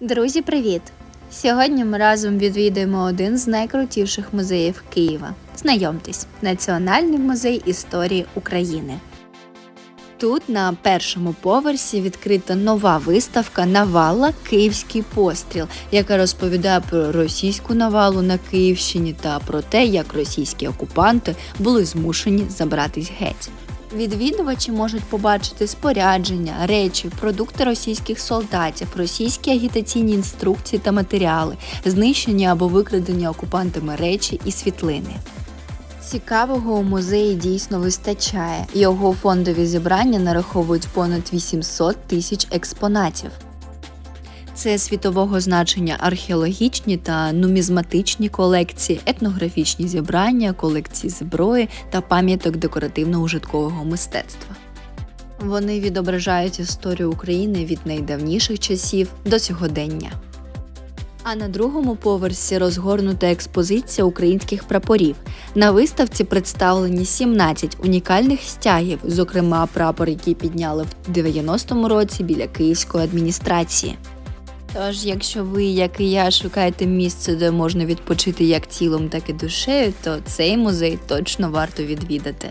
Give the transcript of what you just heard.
Друзі, привіт! Сьогодні ми разом відвідаємо один з найкрутіших музеїв Києва. Знайомтесь, Національний музей історії України. Тут на першому поверсі відкрита нова виставка Навала Київський постріл, яка розповідає про російську навалу на Київщині та про те, як російські окупанти були змушені забратись геть. Відвідувачі можуть побачити спорядження, речі, продукти російських солдатів, російські агітаційні інструкції та матеріали, знищені або викрадені окупантами речі і світлини. Цікавого у музеї дійсно вистачає. Його фондові зібрання нараховують понад 800 тисяч експонатів. Це світового значення археологічні та нумізматичні колекції, етнографічні зібрання, колекції зброї та пам'яток декоративно-ужиткового мистецтва. Вони відображають історію України від найдавніших часів до сьогодення. А на другому поверсі розгорнута експозиція українських прапорів. На виставці представлені 17 унікальних стягів, зокрема прапор, який підняли в 90-му році біля київської адміністрації. Тож, якщо ви, як і я, шукаєте місце, де можна відпочити як тілом, так і душею, то цей музей точно варто відвідати.